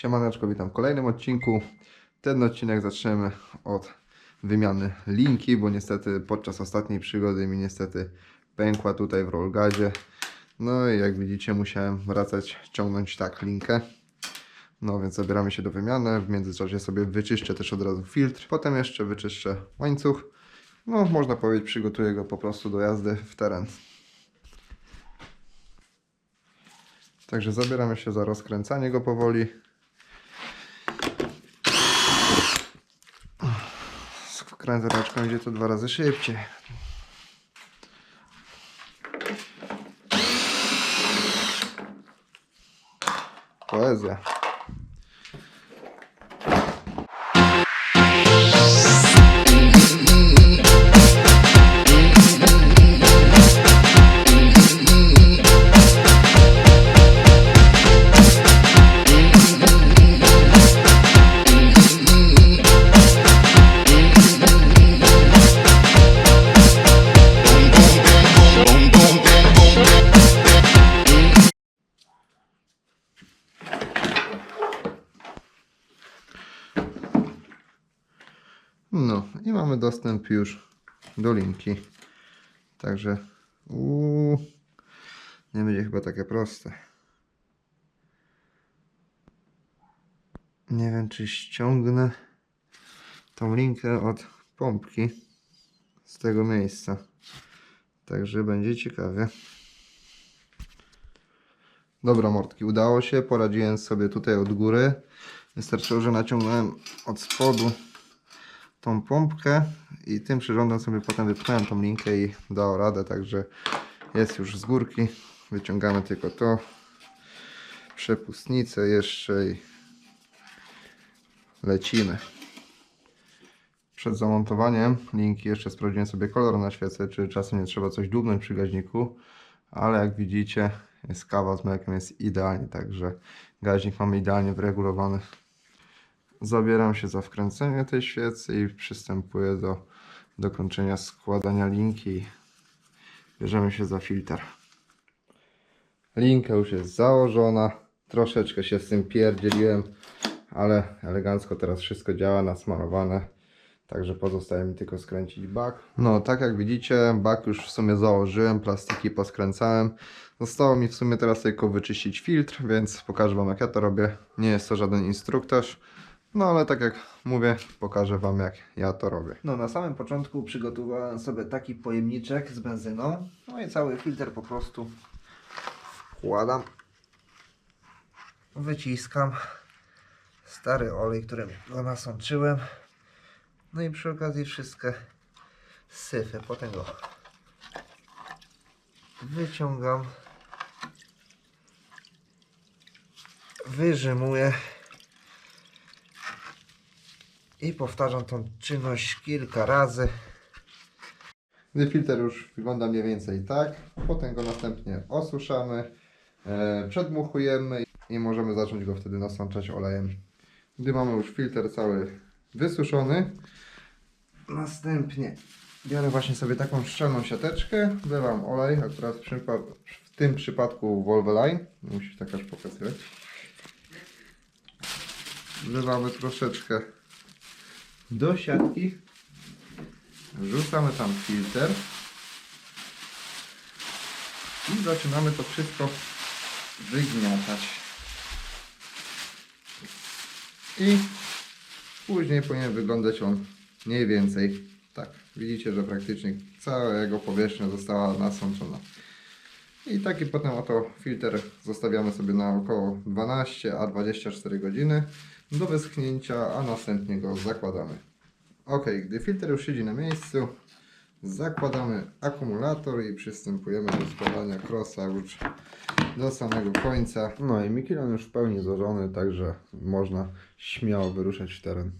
Siemaneczko, witam w kolejnym odcinku. Ten odcinek zaczniemy od wymiany linki, bo niestety podczas ostatniej przygody mi niestety pękła tutaj w rollgadzie. No i jak widzicie musiałem wracać, ciągnąć tak linkę. No więc zabieramy się do wymiany. W międzyczasie sobie wyczyszczę też od razu filtr. Potem jeszcze wyczyszczę łańcuch. No można powiedzieć przygotuję go po prostu do jazdy w teren. Także zabieramy się za rozkręcanie go powoli. Wkręteraczką idzie to dwa razy szybciej. Poezja. Już do linki. Także uu, nie będzie chyba takie proste. Nie wiem, czy ściągnę tą linkę od pompki z tego miejsca. Także będzie ciekawie. Dobra, mordki, udało się. Poradziłem sobie tutaj od góry. Wystarczyło, że naciągnąłem od spodu tą pompkę i tym przyrządem sobie potem wypchnąłem tą linkę i dało radę, także jest już z górki. Wyciągamy tylko to. Przepustnicę jeszcze i lecimy. Przed zamontowaniem linki jeszcze sprawdziłem sobie kolor na świece, czy czasem nie trzeba coś dłubnąć przy gaźniku, ale jak widzicie jest kawa z mlekiem jest idealnie, także gaźnik mamy idealnie wyregulowany. Zabieram się za wkręcenie tej świecy i przystępuję do dokończenia składania linki. Bierzemy się za filtr. Linka już jest założona. Troszeczkę się z tym pierdzieliłem, ale elegancko teraz wszystko działa, nasmarowane. Także pozostaje mi tylko skręcić bak. No, tak jak widzicie, bak już w sumie założyłem, plastiki poskręcałem. Zostało mi w sumie teraz tylko wyczyścić filtr, więc pokażę Wam jak ja to robię. Nie jest to żaden instruktaż. No ale tak jak mówię, pokażę Wam jak ja to robię. No na samym początku przygotowałem sobie taki pojemniczek z benzyną. No i cały filtr po prostu wkładam. Wyciskam stary olej, którym go nasączyłem. No i przy okazji wszystkie syfy. Potem go wyciągam. Wyżymuję. I powtarzam tą czynność kilka razy. Gdy filtr już wygląda mniej więcej tak, potem go następnie osuszamy, e, przedmuchujemy i możemy zacząć go wtedy nasączać olejem. Gdy mamy już filtr cały wysuszony, następnie biorę właśnie sobie taką szczelną siateczkę, wlewam olej, akurat w, w tym przypadku Wolveline, musisz tak aż pokazywać. Wlewamy troszeczkę do siatki. Wrzucamy tam filtr. I zaczynamy to wszystko wygniatać. I później powinien wyglądać on mniej więcej tak. Widzicie, że praktycznie cała jego powierzchnia została nasączona. I taki potem oto filtr zostawiamy sobie na około 12 a 24 godziny do wyschnięcia, a następnie go zakładamy. Ok, gdy filtr już siedzi na miejscu, zakładamy akumulator i przystępujemy do składania crossa już do samego końca. No i Mikilon już w pełni złożony, także można śmiało wyruszać w teren.